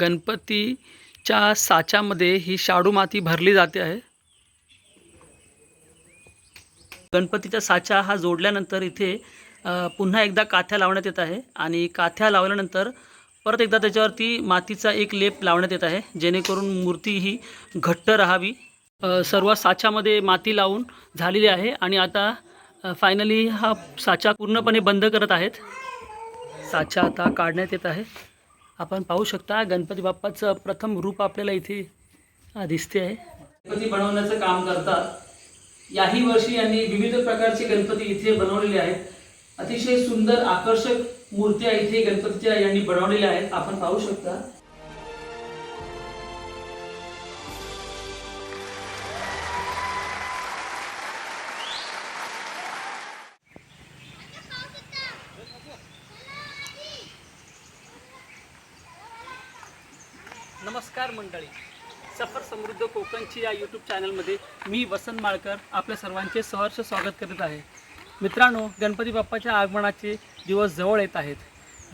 गणपतीच्या साच्यामध्ये ही शाडू माती भरली जाते आहे. गणपतीचा साचा हा जोडल्यानंतर इथे पुन्हा एकदा काथ्या लावण्यात येत आहे आणि काथ्या लावल्यानंतर परत एकदा त्याच्यावरती मातीचा एक लेप लावण्यात येत आहे जेणेकरून मूर्ती ही घट्ट राहावी. सर्व साच्यामध्ये माती लावून झालेली आहे आणि आता फायनली हा साचा पूर्णपणे बंद करत आहेत. साचा आता काढण्यात येत आहे. आपण पाहू शकता गणपती बाप्पाचं प्रथम रूप आपल्याला इथे दिसते आहे. गणपती बनवण्याचं काम करतात. याही वर्षी यांनी विविध प्रकारचे गणपती इथे बनवलेले आहेत. अतिशय सुंदर आकर्षक मूर्त्या इथे गणपतीच्या यांनी बनवलेल्या आहेत. आपण पाहू शकता. मंडळी. सफर समृद्ध कोकणची या यूट्यूब चॅनलमध्ये मी वसंत माळकर आपल्या सर्वांचे सहर्ष स्वागत करीत आहे. मित्रांनो गणपती बाप्पाच्या आगमनाचे दिवस जवळ येत आहेत.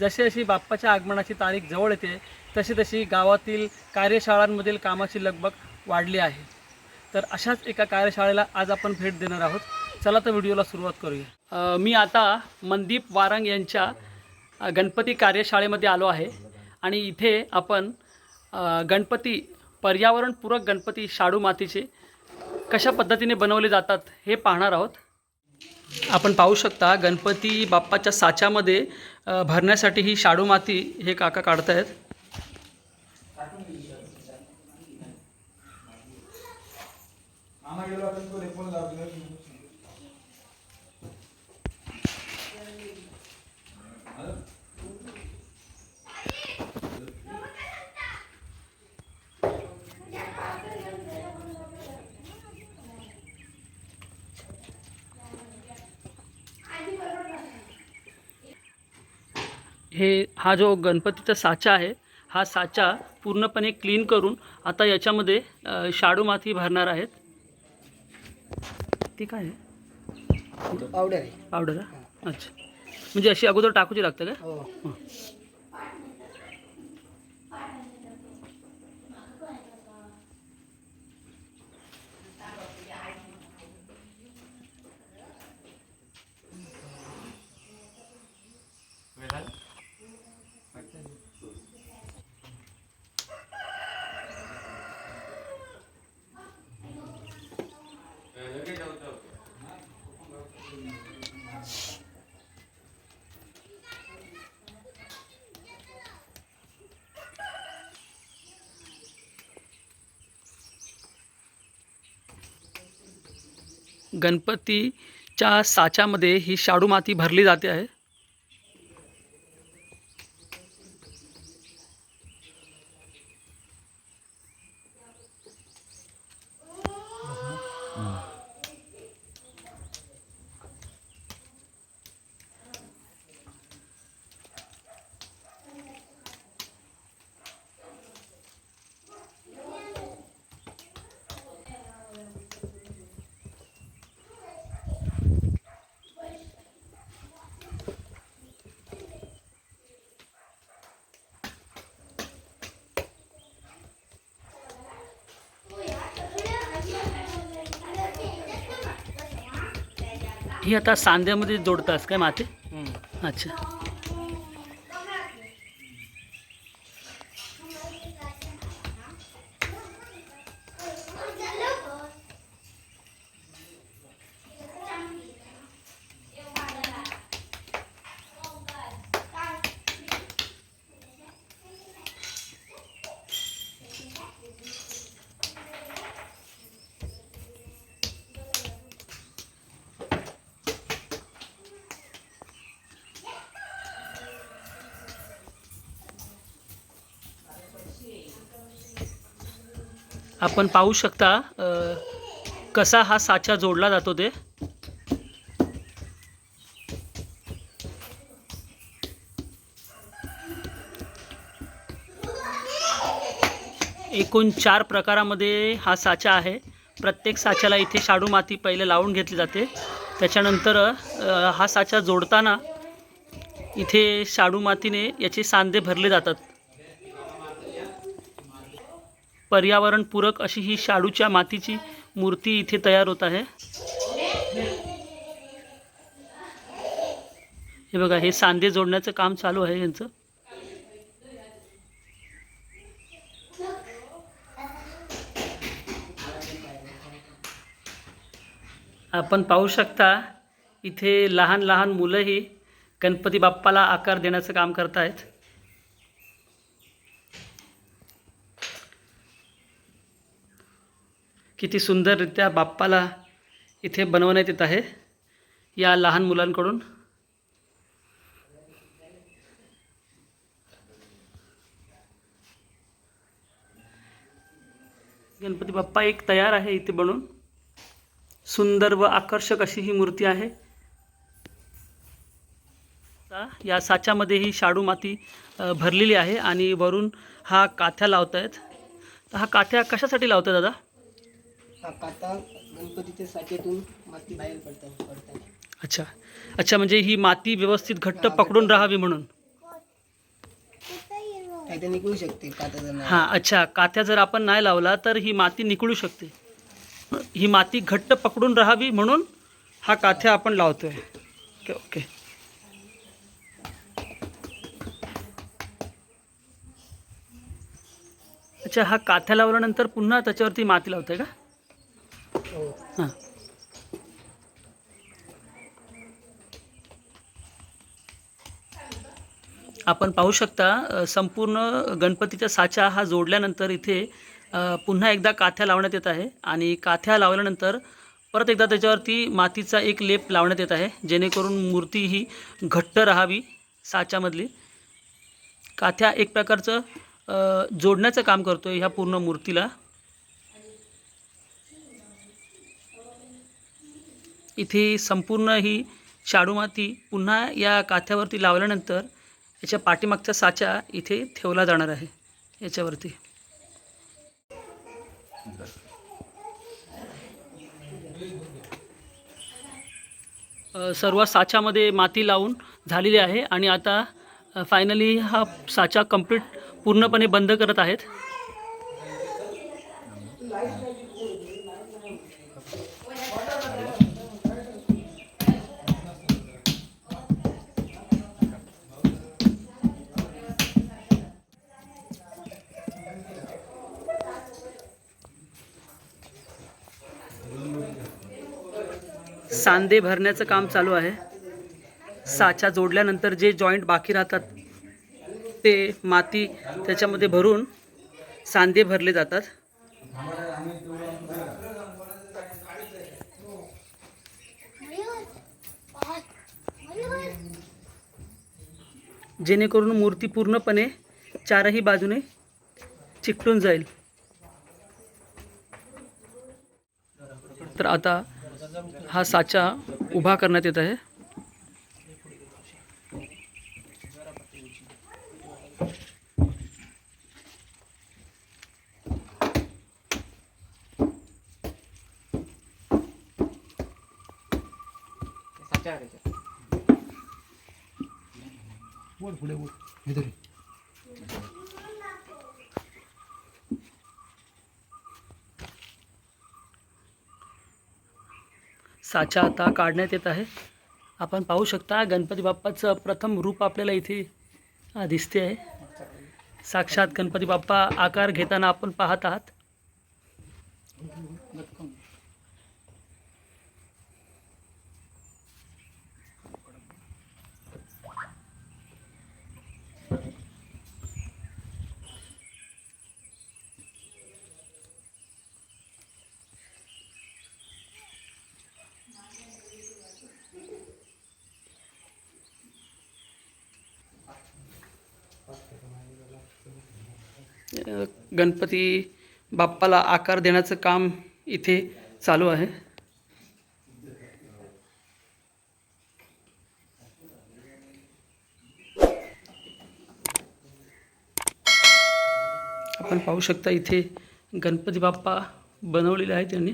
जशी जशी बाप्पाच्या आगमनाची तारीख जवळ येते तशी तशी गावातील कार्यशाळांमधील कामाची लगबग वाढली आहे. तर अशाच एका कार्यशाळेला आज आपण भेट देणार आहोत. चला तर व्हिडिओला सुरुवात करूया. मी आता मनदीप वारंग यांच्या गणपती कार्यशाळेमध्ये आलो आहे आणि इथे आपण गणपती पर्यावरणपूरक गणपती शाडू मातीचे कशा पद्धतीने बनवले जातात हे पाहणार आहोत. आपण पाहू शकता गणपती बाप्पाच्या साच्यामध्ये भरण्यासाठी ही शाडू माती हे काका काढतायत. आहेत हे हा जो गणपतीचा साचा आहे हा साचा पूर्णपणे क्लीन करून आता याच्यामध्ये शाडू माती भरणार आहेत. ती काय आहे? पावडर आहे. पावडर हा? अच्छा. म्हणजे अशी अगोदर टाकूची लागतं का हो हं. गणपतीच्या साच्यामध्ये ही शाडू माती भरली जाते आहे. ही आता सांध्यामध्ये जोडतास काय माती? अच्छा. आपण पाहू शकता कसा हा साचा जोडला जातो ते. एकूण चार प्रकारामध्ये हा साचा आहे. प्रत्येक साच्याला इथे शाडू माती पहिले लावून घेतली जाते. त्याच्यानंतर हा साचा जोडताना इथे शाडू मातीने याचे सांधे भरले जातात. पर्यावरणपूरक अशी ही शाडूच्या मातीची मूर्ती इथे तयार होत आहे. हे बघा हे सांधे जोडण्याचं काम चालू आहे यांचं. आपण पाहू शकता इथे लहान लहान मुलंही गणपती बाप्पाला आकार देण्याचं काम करत आहेत किती सुंदररित्या बाप्पाला इथे बनवण्यात येत आहे या लहान मुलांकडून. गणपती बाप्पा एक तयार आहे इथे बनून. सुंदर व आकर्षक अशी ही मूर्ती आहे. या साच्यामध्ये ही शाडू माती भरलेली आहे आणि वरून हा काथ्या लावत आहेत तर हा काथ्या कशासाठी लावतात दादा? हा काता गणपतीच्या साठ्यातून माती बाहेर पडतात पडतात. अच्छा. अच्छा म्हणजे ही माती व्यवस्थित घट्ट पकडून राहावी म्हणून. निघू शकते काता जर नाही. हां अच्छा. काथ्या जर आपण नाही लावला तर ही माती निकळू शकते. ही माती घट्ट पकडून राहावी म्हणून हा काथ्या आपण लावतोय. Okay okay. अच्छा हा काथ्या लावल्यानंतर पुन्हा त्याच्यावरती माती लावताय का? हो. हां आपण पाहू शकता संपूर्ण गणपतीचा साचा हा जोडल्यानंतर इथे पुन्हा एकदा काथ्या लावण्यात येत आहे आणि काथ्या लावल्यानंतर परत एकदा त्याच्यावरती मातीचा एक लेप लावण्यात येत आहे जेणेकरून मूर्ती ही घट्ट राहावी साच्यामधली. काथ्या एक प्रकारचं जोडण्याचं काम करतो आहे ह्या पूर्ण मूर्तीला. इथे संपूर्ण ही शाडू माती पुन्हा या काथ्यावरती लावल्यानंतर याच्या पाठीमागचा साचा इथे ठेवला जाणार आहे. याच्यावरती. सर्व साच्यामध्ये माती लावून झालेली आहे आणि आता फायनली हा साचा कंप्लीट पूर्णपणे बंद करत आहेत. सांधे भरण्याचं काम चालू आहे. साचा जोडल्यानंतर जे जॉईंट बाकी राहतात ते माती त्याच्यामध्ये भरून सांधे भरले जातात. जेणेकरून मूर्ती पूर्णपणे चारही बाजूने चिकटून जाईल. तर आता हा साचा उभा करण्यात येत आहे. साचा आता काढण्यात येत आहे. आपण पाहू शकता गणपती बाप्पाचं प्रथम रूप आपल्याला इथे दिसते आहे. साक्षात गणपती बाप्पा आकार घेताना आपण पाहत आहात. गणपती बाप्पाला आकार देण्याचं काम इथे चालू आहे. आपण पाहू शकता इथे गणपती बाप्पा बनवलेले आहे त्यांनी.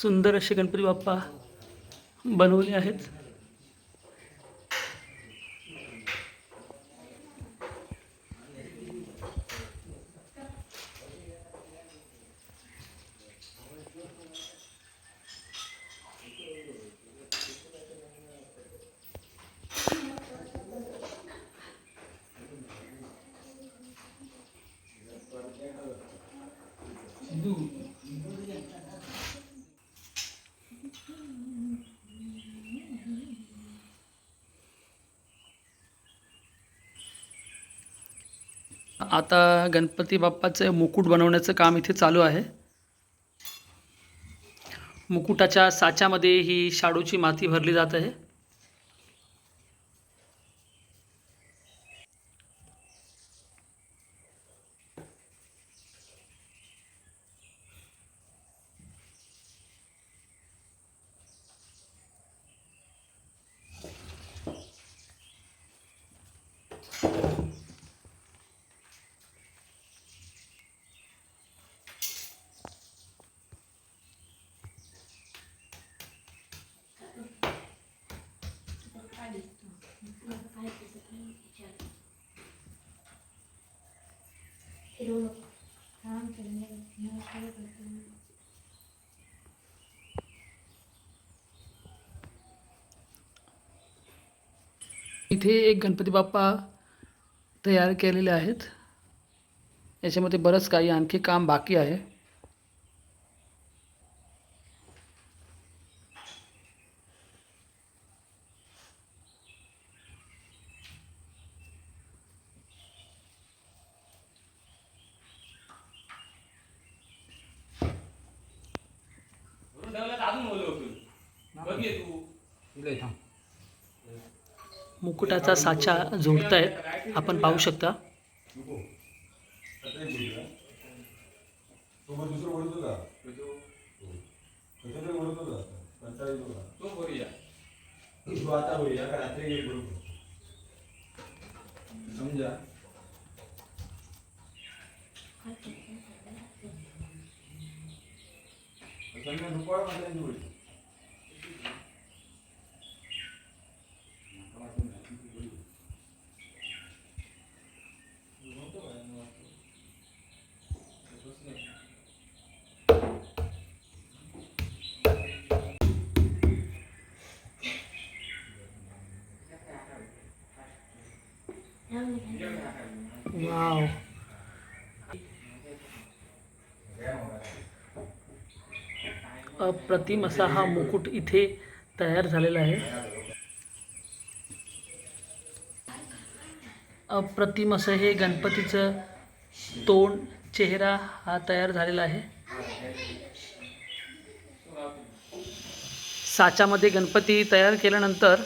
सुंदर असे गणपती बाप्पा बनवले आहेत. आता गणपती बाप्पाचं मुकुट बनवण्याचं काम इथे चालू आहे. मुकुटाच्या साच्यामध्ये ही शाडूची माती भरली जात आहे. इथे एक गणपती बाप्पा तयार केलेले आहेत. याच्यामध्ये बरंच काही आणखी काम बाकी आहे. मुकुटाचा साचा जोडतायत आपण पाहू शकता. सोबत वाव अप्रतिम असा हा मुकुट इथे तयार झालेला आहे. अप्रतिम असं हे गणपतीचं तोंड चेहरा हा तयार झालेला आहे. साच्यामध्ये गणपती तयार केल्यानंतर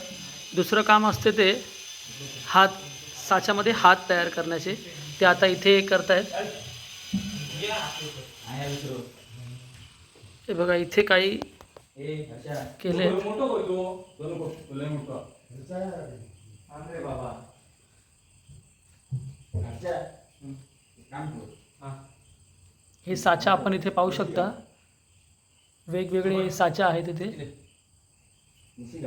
दुसरं काम असते ते हात साच्यामध्ये हात तयार करण्याचे. ते आता इथे करतायत. हे बघा इथे काही केले. हे साचा आपण इथे पाहू शकता. वेगवेगळे साचा आहेत इथे. मी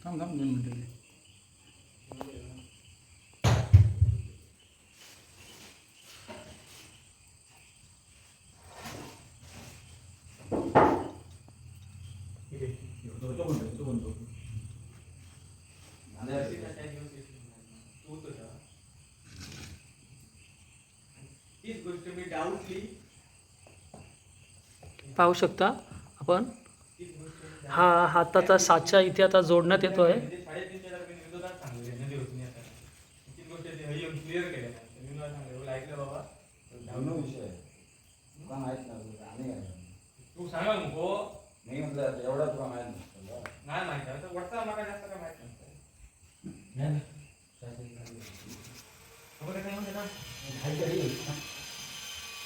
डाऊटली पाहू शकता आपण. हा हाताचा साचा इथे आता जोडण्यात येतो आहे. नाही.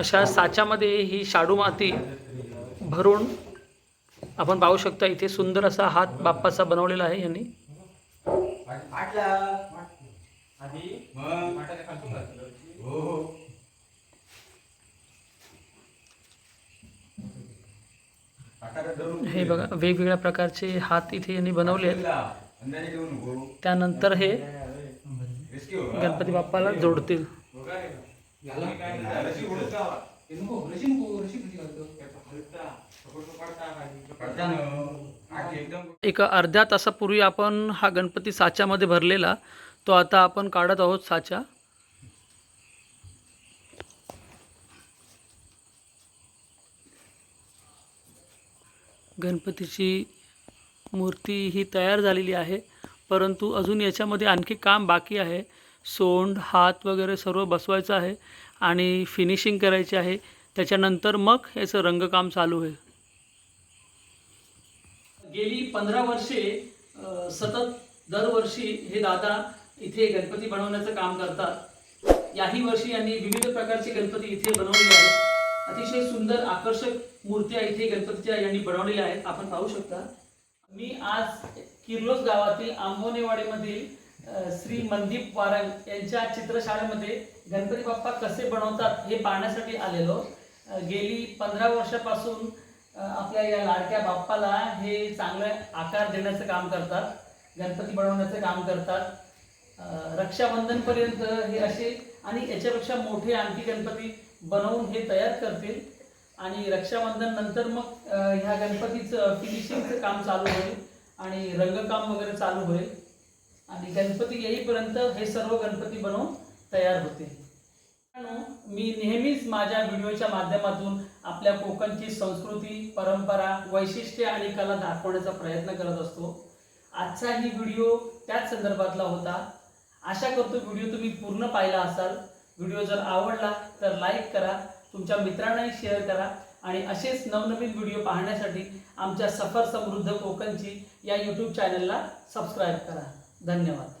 अशा साच्यामध्ये ही शाडू माती भरून आपण पाहू शकता इथे सुंदर असा हात बाप्पाचा बनवलेला आहे यांनी. हे बघा वेगवेगळ्या प्रकारचे हात इथे यांनी बनवले आहेत. त्यानंतर हे गणपती बाप्पाला जोडतील. एकदम एक अर्ध्या तासापूर्वी आपण हा गणपती साच्यामध्ये भरलेला. तो आता आपण काढत आहोत साचा. गणपतीची मूर्ती ही तयार झालेली आहे. परंतु अजून याच्यामध्ये आणखी काम बाकी आहे. सोंड हात वगैरे सर्व बसवायचं आहे आणि फिनिशिंग करायची आहे. त्याच्यानंतर मग याचं रंगकाम चालू होईल. गेली पंधरा वर्षे सतत दरवर्षी हे दादा इथे गणपती बनवण्याचं काम करतात. याही वर्षी यांनी विविध प्रकारचे गणपती इथे बनवलेले आहेत. अतिशय सुंदर आकर्षक मूर्त्या इथे गणपतीच्या यांनी बनवलेल्या आहेत. आपण पाहू शकता. मी आज किर्लोस गावातील आंबोनेवाडीमधील श्री मनदीप वारंग यांच्या चित्रशाळेमध्ये गणपती बाप्पा कसे बनवतात हे पाहण्यासाठी आलेलो. गेली पंधरा वर्षापासून आपल्या या लाडक्या बाप्पाला हे चांगले आकार देण्याचं काम करतात गणपती बनवण्याचं काम करतात. रक्षाबंधनपर्यंत हे असे आणि याच्यापेक्षा मोठे आणखी गणपती बनवून हे तयार करतील. आणि रक्षाबंधन नंतर मग ह्या गणपतीचं फिनिशिंगचं काम चालू होईल आणि रंगकाम वगैरे चालू होईल. आणि गणपती येईपर्यंत हे सर्व गणपती बनवून तयार होते. मी नेहमीच माझ्या व्हिडिओच्या माध्यमातून आपल्या कोकणची संस्कृती परंपरा वैशिष्ट्ये आणि कला दाखवण्याचा प्रयत्न करत असतो. आजचाही व्हिडिओ त्याच संदर्भातला होता. आशा करतो व्हिडिओ तुम्ही पूर्ण पाहिला असाल. व्हिडिओ जर आवडला तर लाईक करा तुमच्या मित्रांनाही शेअर करा आणि असेच नवनवीन व्हिडिओ पाहण्यासाठी आमच्या सफर समृद्ध कोकणची या यूट्यूब चॅनलला सबस्क्राईब करा. धन्यवाद.